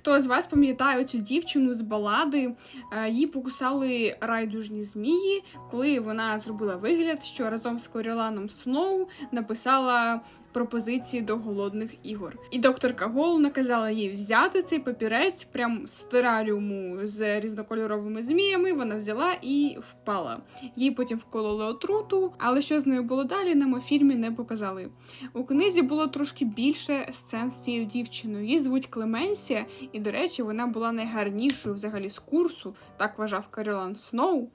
Хто з вас пам'ятає цю дівчину з балади? Е, Її покусали райдужні змії, коли вона зробила вигляд, що разом з Коріланом Сноу написала пропозиції до голодних ігор. І докторка Гол наказала їй взяти цей папірець прям з тераріуму з різнокольоровими зміями. Вона взяла і впала. Їй потім вкололи отруту, але що з нею було далі, нам у фільмі не показали. У книзі було трошки більше сцен з цією дівчиною. Її звуть Клеменсія, і, до речі, вона була найгарнішою взагалі з курсу, так вважав Каролан Сноу.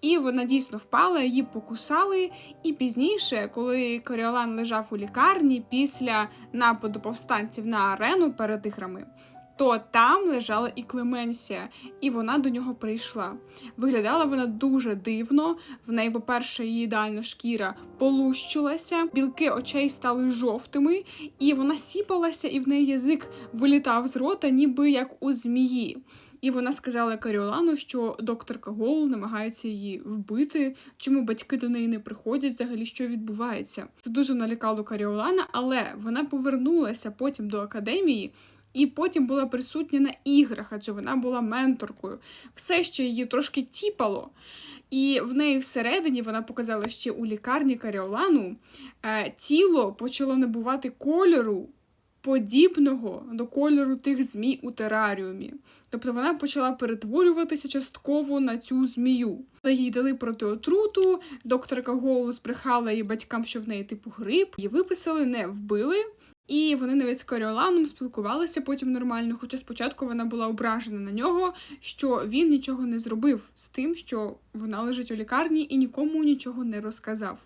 І вона дійсно впала, її покусали. І пізніше, коли Коріолан лежав у лікарні після нападу повстанців на арену перед іграми. То там лежала і Клеменсія, і вона до нього прийшла. Виглядала вона дуже дивно. В неї, по-перше, її ідеальна шкіра полущилася, білки очей стали жовтими, і вона сіпалася, і в неї язик вилітав з рота, ніби як у змії. І вона сказала Каріолану, що докторка Гоул намагається її вбити, чому батьки до неї не приходять, взагалі що відбувається. Це дуже налякало Каріолана, але вона повернулася потім до академії. І потім була присутня на іграх, адже вона була менторкою. Все ще її трошки тіпало. І в неї всередині вона показала ще у лікарні Каріолану, е, тіло почало набувати кольору подібного до кольору тих змій у тераріумі. Тобто вона почала перетворюватися частково на цю змію. Їй дали протиотруту, докторка Гоул збрехала її батькам, що в неї типу грип. Її виписали, не вбили. І вони навіть з Коріоланом спілкувалися потім нормально, хоча спочатку вона була ображена на нього, що він нічого не зробив з тим, що вона лежить у лікарні і нікому нічого не розказав.